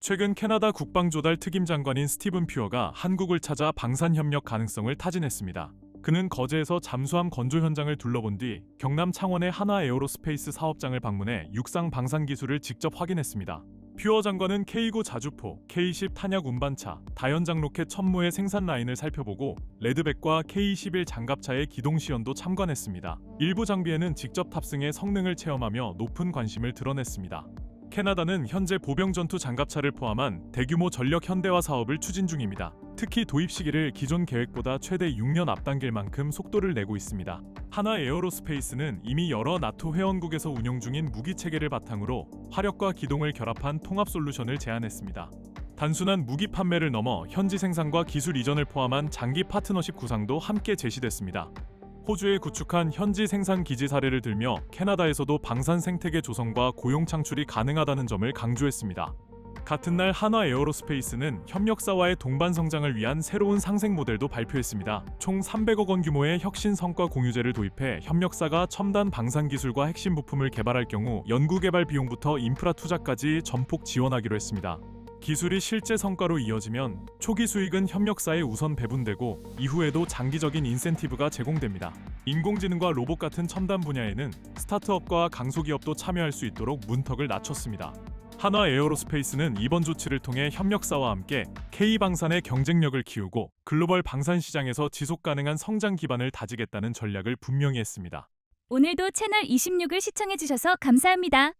최근 캐나다 국방조달 특임 장관인 스티븐 퓨어가 한국을 찾아 방산 협력 가능성을 타진했습니다. 그는 거제에서 잠수함 건조 현장을 둘러본 뒤 경남 창원의 하나 에어로스페이스 사업장을 방문해 육상 방산 기술을 직접 확인했습니다. 퓨어 장관은 K9 자주포, K10 탄약 운반차, 다연장 로켓 천무의 생산 라인을 살펴보고 레드백과 K21 장갑차의 기동 시연도 참관했습니다. 일부 장비에는 직접 탑승해 성능을 체험하며 높은 관심을 드러냈습니다. 캐나다는 현재 보병 전투 장갑차를 포함한 대규모 전력 현대화 사업을 추진 중입니다. 특히 도입 시기를 기존 계획보다 최대 6년 앞당길 만큼 속도를 내고 있습니다. 하나 에어로스페이스는 이미 여러 나토 회원국에서 운용 중인 무기 체계를 바탕으로 화력과 기동을 결합한 통합 솔루션을 제안했습니다. 단순한 무기 판매를 넘어 현지 생산과 기술 이전을 포함한 장기 파트너십 구상도 함께 제시됐습니다. 호주에 구축한 현지 생산 기지 사례를 들며 캐나다에서도 방산 생태계 조성과 고용 창출이 가능하다는 점을 강조했습니다. 같은 날 한화 에어로스페이스는 협력사와의 동반 성장을 위한 새로운 상생 모델도 발표했습니다. 총 300억 원 규모의 혁신 성과 공유제를 도입해 협력사가 첨단 방산 기술과 핵심 부품을 개발할 경우 연구 개발 비용부터 인프라 투자까지 전폭 지원하기로 했습니다. 기술이 실제 성과로 이어지면 초기 수익은 협력사에 우선 배분되고 이후에도 장기적인 인센티브가 제공됩니다. 인공지능과 로봇 같은 첨단 분야에는 스타트업과 강소기업도 참여할 수 있도록 문턱을 낮췄습니다. 한화 에어로스페이스는 이번 조치를 통해 협력사와 함께 K 방산의 경쟁력을 키우고 글로벌 방산 시장에서 지속 가능한 성장 기반을 다지겠다는 전략을 분명히 했습니다. 오늘도 채널 26을 시청해주셔서 감사합니다.